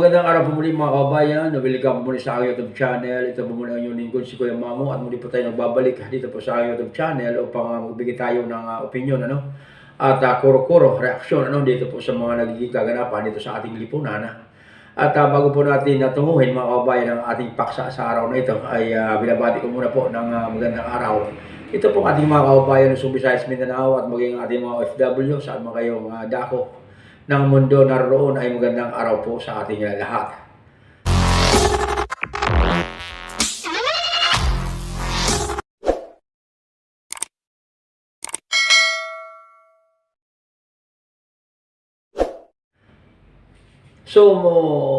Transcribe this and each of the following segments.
Magandang araw po muli mga kabayan. Welcome po muli sa aking YouTube channel. Ito po muli ang inyong lingkod si Kuya Mamo at muli po tayo nagbabalik dito po sa aking YouTube channel upang uh, magbigay tayo ng uh, opinion ano at uh, kuro-kuro reaksyon ano dito po sa mga nagiging kaganapan dito sa ating lipunan. At uh, bago po natin natunguhin mga kabayan ang ating paksa sa araw na ito ay uh, binabati ko muna po ng uh, magandang araw. Ito po ating mga kabayan ng Sumisayas Mindanao at maging ating mga OFW saan mga kayong uh, dako ng mundo naroon ay magandang araw po sa ating uh, lahat. So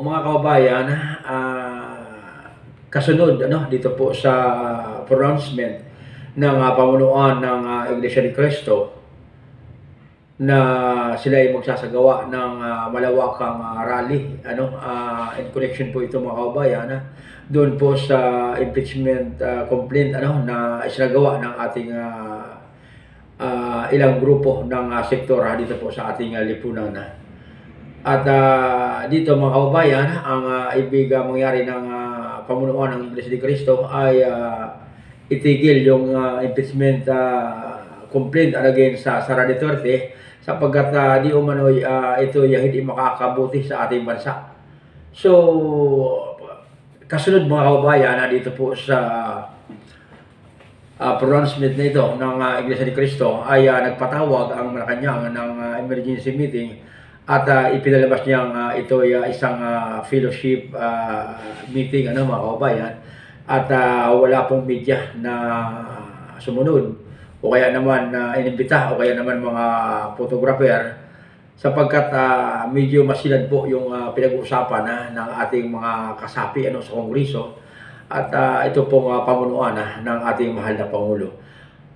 mga kababayan, ah, kasunod ano dito po sa pronouncement ng ah, pamunuan ng ah, Iglesia ni Cristo na sila ay magsasagawa ng ah, malawakang ah, rally. Ano ah, in connection po ito mga kababayan ah, doon po sa impeachment ah, complaint ano na isinagawa ng ating ah, ah, ilang grupo ng ah, sektor dito po sa ating ah, lipunan ah. At ah, dito mga kababayan, ang uh, ibig ah, mangyari ng ah, pamunuan ng Iglesia ni Cristo ay ah, itigil yung ah, impeachment ah, complaint against sa Sara Duterte sapagkat ah, di umano'y ah, ito ay hindi makakabuti sa ating bansa. So, kasunod mga kababayan, na dito po sa uh, pronouncement na ito ng uh, Iglesia ni Cristo ay uh, nagpatawag ang Malacanang ng uh, emergency meeting at uh, ipinalabas niyang uh, ito ay uh, isang uh, fellowship uh, meeting ano mga kababayan at uh, wala pong media na sumunod o kaya naman na inimbita o kaya naman mga photographer sapagkat uh, medyo masilad po yung uh, pinag-uusapan na ng ating mga kasapi ano sa kongreso at ah, ito pong uh, pamunuan ah, ng ating mahal na Pangulo.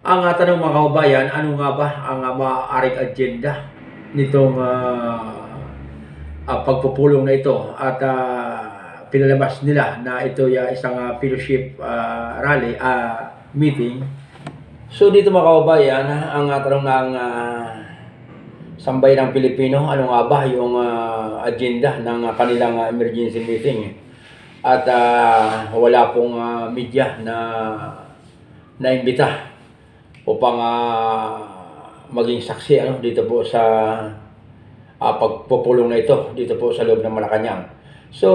Ang uh, tanong mga kababayan, ano nga ba ang uh, maaaring agenda nitong ah, ah, pagpupulong na ito at ah, pinalabas nila na ito ay isang ah, fellowship ah, rally, ah, meeting. So dito mga kababayan, ang uh, tanong ng ah, sambay ng Pilipino, ano nga ba yung ah, agenda ng ah, kanilang ah, emergency meeting? At ah, wala pong ah, media na naimbita upang ah, maging saksi ano dito po sa ah, pagpupulong na ito dito po sa loob ng Malacanang. So,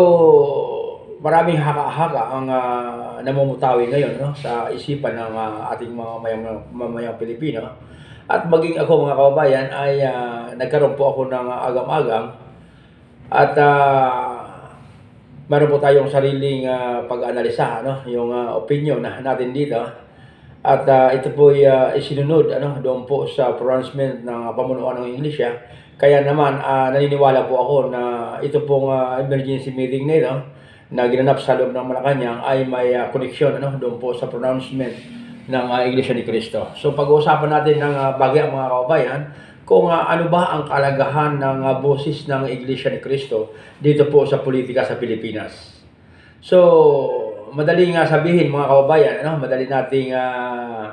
maraming haka-haka ang ah, namumutawi ngayon no, sa isipan ng ah, ating mga mamayang, mamayang Pilipino. At maging ako mga kababayan ay ah, nagkaroon po ako ng ah, agam-agam at ah, meron po tayong sariling ah, pag-analisa, ano, yung ah, opinion na natin dito. At ah, ito po ay ah, isinunod ano, doon po sa pronouncement ng pamunuan ng Iglesia. Kaya naman ah, naniniwala po ako na ito pong ah, emergency meeting na ito na ginanap sa loob ng Malacanang ay may ah, connection ano, doon po sa pronouncement ng ah, Iglesia ni Cristo. So pag-uusapan natin ng uh, bagay mga kababayan kung ah, ano ba ang kalagahan ng ah, boses ng Iglesia ni Cristo dito po sa politika sa Pilipinas. So, madali nga sabihin mga kababayan, ano, madali nating ah,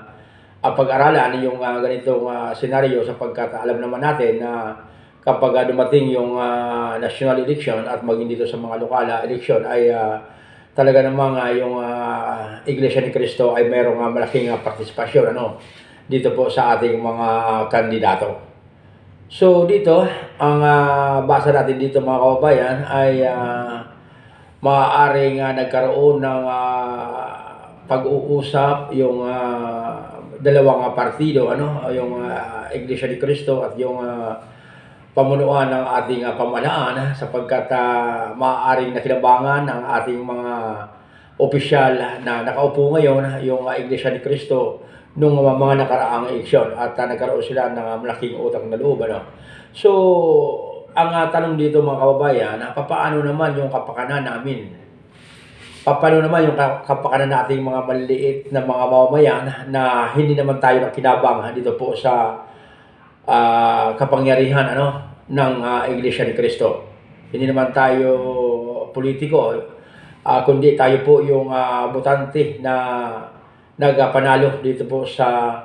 pag-aralan yung ah, ganitong ah, senaryo sapagkat alam naman natin na kapag ah, dumating yung ah, national election at maging dito sa mga lokal ah, election ay ah, talaga namang ah, yung ah, Iglesia ni Cristo ay mayroong ah, malaking ah, partisipasyon ano dito po sa ating mga kandidato. So dito, ang ah, basa natin dito mga kababayan ay ah, maaaring ah, nagkaroon ng ah, pag-uusap yung ah, dalawang partido ano yung ah, Iglesia ni Cristo at yung ah, pamunuan ng ating ah, pamahalaan ah, sapagkat uh, maaaring nakinabangan ng ating mga opisyal na nakaupo ngayon yung ah, Iglesia ni Cristo nung mga, mga nakaraang eleksyon at ah, nagkaroon sila ng ah, malaking utang na loob ano. So ang ah, tanong dito mga kababayan, papaano naman yung kapakanan namin? Paano naman yung ka- kapakanan nating mga maliliit na mga mamamayan na hindi naman tayo nakinabang dito po sa ah, kapangyarihan ano ng ah, Iglesia ni Cristo. Hindi naman tayo politiko, ah, kundi tayo po yung ah, botante na nagpanalo dito po sa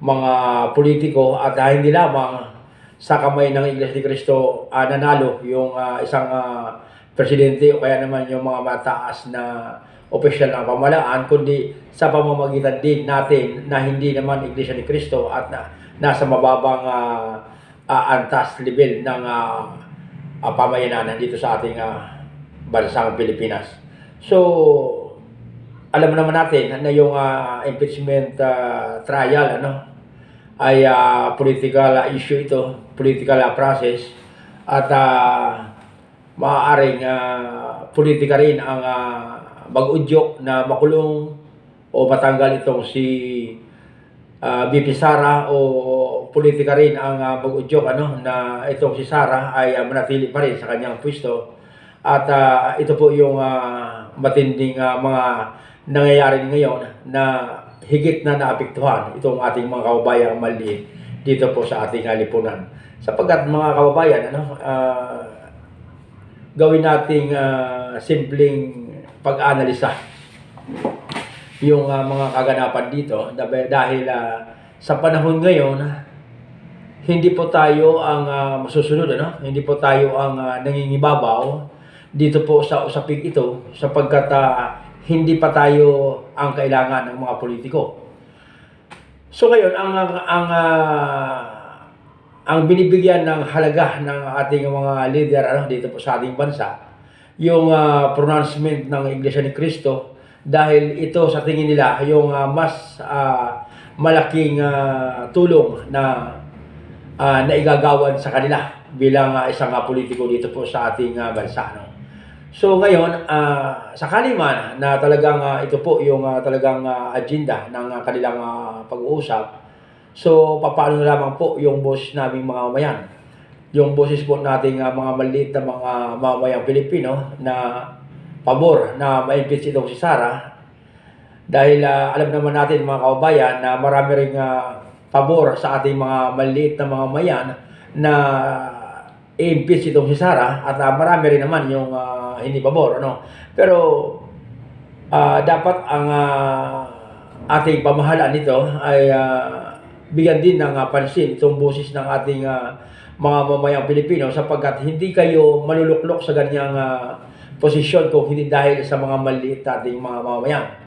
mga politiko at ah, hindi lamang sa kamay ng Iglesia ni Cristo ah, nanalo yung ah, isang ah, presidente o kaya naman yung mga mataas na opisyal ng pamahalaan, kundi sa pamamagitan din natin na hindi naman Iglesia ni Cristo at na, nasa mababang ah, ah, antas level ng uh, pamayanan dito sa ating ah, bansang Pilipinas. So, alam naman natin na yung ah, impeachment ah, trial ano ay ah, political issue ito, political ah, process at uh, maaaring uh, politika rin ang uh, mag-udyok na makulong o matanggal itong si uh, BP Sara o politika rin ang uh, mag-udyok ano na itong si Sara ay uh, manatili pa rin sa kanyang pwesto at uh, ito po yung uh, matinding uh, mga nangyayari ngayon na higit na naapektuhan itong ating mga kababayang maliit dito po sa ating lipunan. Sapagkat mga kababayan, ano, uh, gawin nating uh, simpleng pag-analisa yung uh, mga kaganapan dito dahil uh, sa panahon ngayon hindi po tayo ang uh, masusunod ano? Hindi po tayo ang uh, nangingibabaw dito po sa usaping ito sapagkat uh, hindi pa tayo ang kailangan ng mga politiko. So ngayon ang ang, ang uh, ang binibigyan ng halaga ng ating mga leader ano dito po sa ating bansa yung uh, pronouncement ng Iglesia ni Cristo dahil ito sa tingin nila yung uh, mas uh, malaking uh, tulong na uh, naigagawan sa kanila bilang uh, isang uh, politiko dito po sa ating uh, bansa no. So ngayon, uh, sakali man na talagang uh, ito po yung uh, talagang uh, agenda ng uh, kanilang uh, pag-uusap, So, paano na lamang po yung boss naming mga mamayan? Yung boses po nating uh, mga maliit na mga mamamayang Pilipino na pabor na ma-impeach itong si Sara. Dahil uh, alam naman natin mga kababayan na marami ring uh, pabor sa ating mga maliit na mga mayan na i-impeach itong si Sara at uh, marami rin naman yung uh, hindi pabor. Ano? Pero uh, dapat ang uh, ating pamahalaan nito ay uh, bigyan din ng uh, pansin itong boses ng ating uh, mga mamayang Pilipino sapagkat hindi kayo maluluklok sa ganyang uh, posisyon kung hindi dahil sa mga maliit nating mga mamamayan.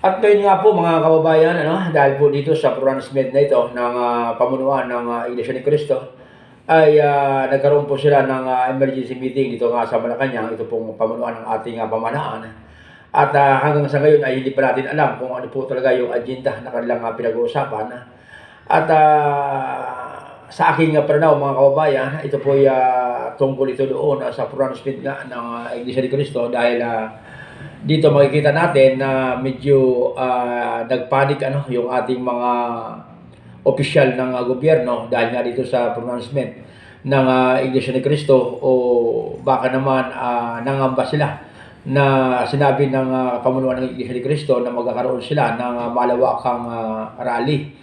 At ngayon nga po mga kababayan, ano, dahil po dito sa pronouncement na ito ng uh, pamunuan ng uh, Iglesia ni Cristo, ay uh, nagkaroon po sila ng uh, emergency meeting dito nga sa Malacanang, ito pong pamunuan ng ating uh, pamahalaan. At uh, hanggang sa ngayon ay hindi pa natin alam kung ano po talaga yung agenda na kanilang uh, pinag-uusapan. At uh, sa aking uh, pananaw mga kababayan, ito po ay uh, tungkol ito doon uh, sa pronouncement nga ng uh, Iglesia ni Cristo dahil uh, dito makikita natin na medyo uh, nagpanik ano yung ating mga opisyal ng uh, gobyerno dahil nga dito sa pronouncement ng uh, Iglesia ni Cristo o baka naman uh, nangamba sila na sinabi ng uh, pamunuan ng Iglesia ni Cristo na magkakaroon sila ng uh, malawakang uh, rally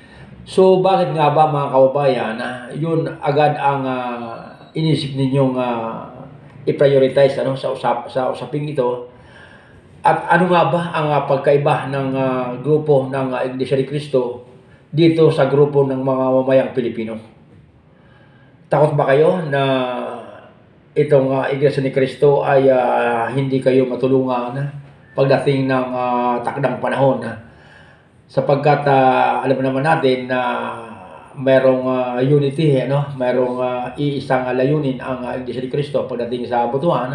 So bakit nga ba mga kababayan yun agad ang uh, inisip ninyong uh, i-prioritize ano sa usap sa usaping ito? At ano nga ba ang uh, pagkaiba ng uh, grupo ng uh, Iglesia ni Cristo dito sa grupo ng mga mamayang Pilipino? Takot ba kayo na itong uh, Iglesia ni Cristo ay uh, hindi kayo matulungan pagdating ng uh, takdang panahon? Uh, sapagkat uh, alam naman natin na merong uh, unity, ano? merong uh, iisang layunin ang uh, Iglesia ni Cristo pagdating sa butuan.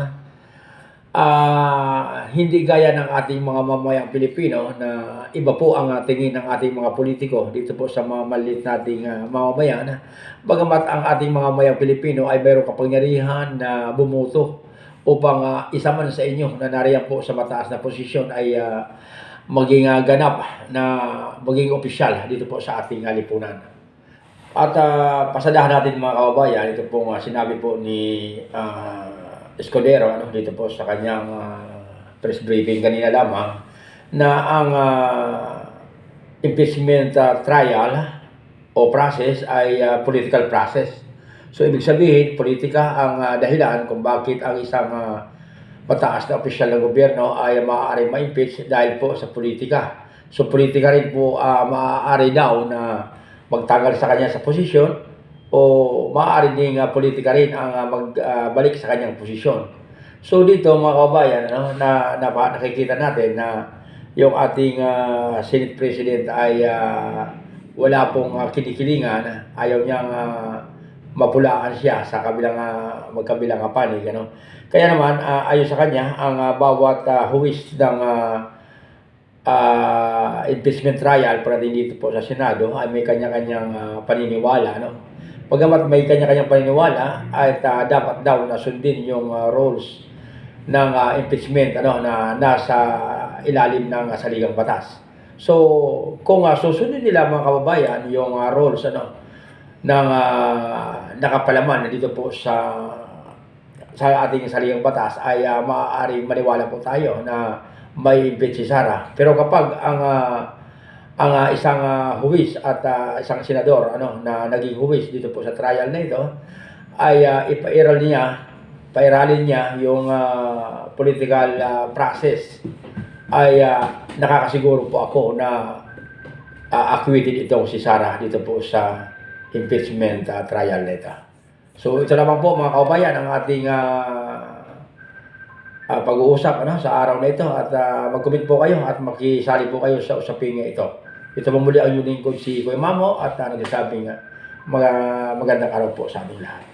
Uh, hindi gaya ng ating mga mamayang Pilipino na iba po ang tingin ng ating mga politiko dito po sa mga maliit nating uh, mamamayan. Bagamat ang ating mga mamayang Pilipino ay mayroong kapangyarihan na bumuto upang uh, isa man sa inyo na nariyan po sa mataas na posisyon ay uh, maging uh, ganap na maging opisyal dito po sa ating uh, lipunan. At uh, pasadahan natin mga kababayan, ito po uh, sinabi po ni uh, Escudero ano, dito po sa kanyang uh, press briefing kanina lamang na ang uh, impeachment uh, trial o process ay uh, political process. So ibig sabihin, politika ang uh, dahilan kung bakit ang isang uh, mataas na opisyal ng gobyerno ay maaaring ma-impeach dahil po sa politika. So politika rin po uh, maaari daw na magtagal sa kanya sa posisyon o maaari ding uh, politika rin ang uh, magbalik uh, sa kanyang posisyon. So dito mga kabayan, ano, na, na nakikita natin na yung ating ah, Senate President ay ah, wala pong ah, kinikilingan, ayaw niyang ah, mapulaan siya sa kabilang ah, magkabilang panig ano. Kaya naman ah, ayon sa kanya ang ah, bawat ah, huwis ng ah, ah, impeachment trial para din dito po sa Senado ay may kanya-kanyang ah, paniniwala no. Pagamat may kanya-kanyang paniniwala at ah, dapat daw na sundin yung ah, rules ng ah, impeachment ano na nasa ilalim ng ah, saligang batas. So, kung uh, susundin nila mga kababayan yung ah, rules ano ng ah, nakapalaman na dito po sa sa ating saligang batas ay uh, maaaring maniwala po tayo na may impeach si Sara. Pero kapag ang ah, ang ah, isang ah, huwis at ah, isang senador ano na naging huwis dito po sa trial na ito ay uh, ipairal niya, pairalin niya yung ah, political ah, process ay ah, nakakasiguro po ako na uh, acquitted itong si Sara dito po sa impeachment ah, trial nito. So ito naman po mga kaubayan ang ating ah, ah, pag-uusap ano, sa araw na ito at ah, mag-comment po kayo at makisali po kayo sa usaping ito. Ito po muli ang inyong lingkod si Kuya Mamo at uh, nagsasabing ah, mga magandang araw po sa ating lahat.